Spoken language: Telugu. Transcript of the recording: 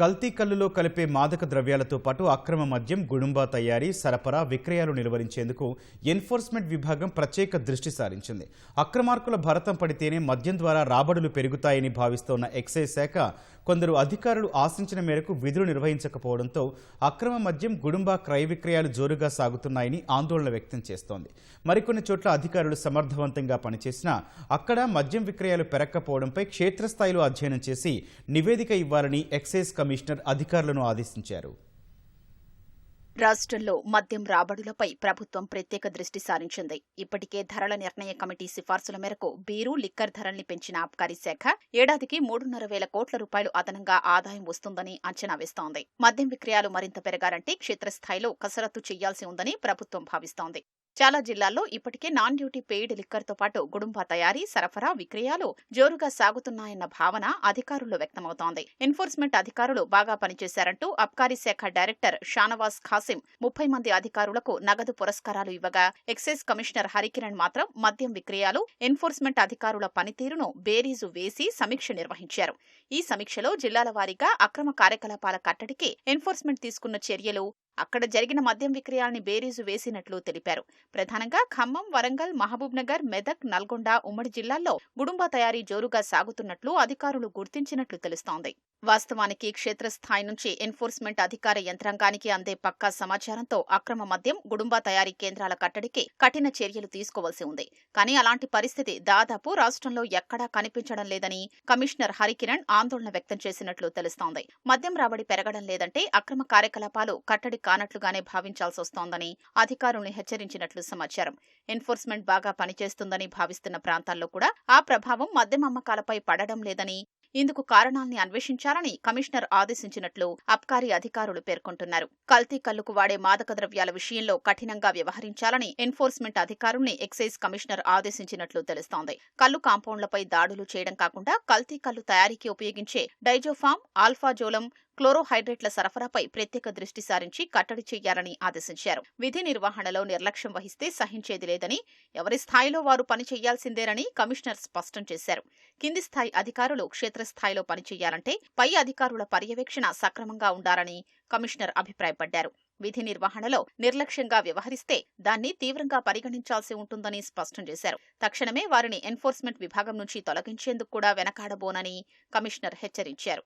కల్తీ కల్లులో కలిపే మాదక ద్రవ్యాలతో పాటు అక్రమ మద్యం గుడుంబా తయారీ సరఫరా విక్రయాలు నిలువరించేందుకు ఎన్ఫోర్స్మెంట్ విభాగం ప్రత్యేక దృష్టి సారించింది. అక్రమార్కుల భరతం పడితేనే మద్యం ద్వారా రాబడులు పెరుగుతాయని భావిస్తోన్న ఎక్సైజ్ శాఖ కొందరు అధికారులు ఆశించిన మేరకు విధులు నిర్వహించకపోవడంతో అక్రమ మద్యం గుడుంబా క్రయ విక్రయాలు జోరుగా సాగుతున్నాయని ఆందోళన వ్యక్తం చేస్తోంది. మరికొన్ని చోట్ల అధికారులు సమర్థవంతంగా పనిచేసినా అక్కడ మద్యం విక్రయాలు పెరక్కపోవడంపై క్షేత్రస్థాయిలో అధ్యయనం చేసి నివేదిక ఇవ్వాలని ఎక్సైజ్ కమిషనర్ అధికారులను ఆదేశించారు. రాష్ట్రంలో మద్యం రాబడులపై ప్రభుత్వం ప్రత్యేక దృష్టి సారించింది. ఇప్పటికే ధరల నిర్ణయ కమిటీ సిఫార్సుల మేరకు బీరు లిక్కర్ ధరల్ని పెంచిన ఆబ్కారీ శాఖ ఏడాదికి మూడున్నర వేల కోట్ల రూపాయలు అదనంగా ఆదాయం వస్తుందని అంచనా వేస్తోంది. మద్యం విక్రయాలు మరింత పెరగాలంటే క్షేత్రస్థాయిలో కసరత్తు చేయాల్సి ఉందని ప్రభుత్వం భావిస్తోంది. చాలా జిల్లాల్లో ఇప్పటికే నాన్ డ్యూటీ పెయిడ్ లిక్కర్తో పాటు గుడుంబా తయారీ సరఫరా విక్రయాలు జోరుగా సాగుతున్నాయన్న భావన అధికారుల్లో వ్యక్తమవుతోంది. ఎన్ఫోర్స్మెంట్ అధికారులు బాగా పనిచేశారంటూ అబ్కారీ శాఖ డైరెక్టర్ షానవాజ్ ఖాసిం ముప్పై మంది అధికారులకు నగదు పురస్కారాలు ఇవ్వగా ఎక్సైజ్ కమిషనర్ హరికిరణ్ మాత్రం మద్యం విక్రయాలు ఎన్ఫోర్స్మెంట్ అధికారుల పనితీరును బేరీజు వేసి సమీక్ష నిర్వహించారు. ఈ సమీక్షలో జిల్లాల వారీగా అక్రమ కార్యకలాపాల కట్టడికి ఎన్ఫోర్స్మెంట్ తీసుకున్న చర్యలు అక్కడ జరిగిన మద్యం విక్రయాల్ని బేరీజు వేసినట్లు తెలిపారు. ప్రధానంగా ఖమ్మం వరంగల్ మహబూబ్ నగర్ మెదక్ నల్గొండ ఉమ్మడి జిల్లాల్లో గుడుంబా తయారీ జోరుగా సాగుతున్నట్లు అధికారులు గుర్తించినట్లు తెలుస్తోంది. వాస్తవానికి క్షేత్రస్థాయి నుంచి ఎన్ఫోర్స్మెంట్ అధికార యంత్రాంగానికి అందే పక్కా సమాచారంతో అక్రమ మద్యం గుడుంబా తయారీ కేంద్రాల కట్టడికి కఠిన చర్యలు తీసుకోవాల్సి ఉంది. కానీ అలాంటి పరిస్థితి దాదాపు రాష్ట్రంలో ఎక్కడా కనిపించడం లేదని కమిషనర్ హరికిరణ్ ఆందోళన వ్యక్తం చేసినట్లు తెలుస్తోంది. మద్యం రాబడి పెరగడం లేదంటే అక్రమ కార్యకలాపాలు కట్టడి కానట్లుగానే భావించాల్సి వస్తోందని అధికారుల్ని హెచ్చరించినట్లు సమాచారం. ఎన్ఫోర్స్మెంట్ బాగా పనిచేస్తుందని భావిస్తున్న ప్రాంతాల్లో కూడా ఆ ప్రభావం మద్యం అమ్మకాలపై పడడం లేదని ఇందుకు కారణాల్ని అన్వేషించాలని కమిషనర్ ఆదేశించినట్లు అబ్కారీ అధికారులు పేర్కొంటున్నారు. కల్తీ కల్లుకు వాడే మాదక ద్రవ్యాల విషయంలో కఠినంగా వ్యవహరించాలని ఎన్ఫోర్స్మెంట్ అధికారుల్ని ఎక్సైజ్ కమిషనర్ ఆదేశించినట్లు తెలుస్తోంది. కల్లు కాంపౌండ్లపై దాడులు చేయడం కాకుండా కల్తీ కల్లు తయారీకి ఉపయోగించే డైజోఫామ్ ఆల్ఫాజోలం క్లోరోహైడ్రేట్ల సరఫరాపై ప్రత్యేక దృష్టి సారించి కట్టడి చేయాలని ఆదేశించారు. విధి నిర్వహణలో నిర్లక్ష్యం వహిస్తే సహించేది లేదని ఎవరి స్థాయిలో వారు పని చేయాల్సిందేనని కమిషనర్ స్పష్టం చేశారు. కింది స్థాయి అధికారులు క్షేత్రస్థాయిలో పనిచేయాలంటే పై అధికారుల పర్యవేక్షణ సక్రమంగా ఉండాలని కమిషనర్ అభిప్రాయపడ్డారు. విధి నిర్వహణలో నిర్లక్ష్యంగా వ్యవహరిస్తే దాన్ని తీవ్రంగా పరిగణించాల్సి ఉంటుందని స్పష్టం చేశారు. తక్షణమే వారిని ఎన్ఫోర్స్మెంట్ విభాగం నుంచి తొలగించేందుకు కూడా వెనకాడబోనని కమిషనర్ హెచ్చరించారు.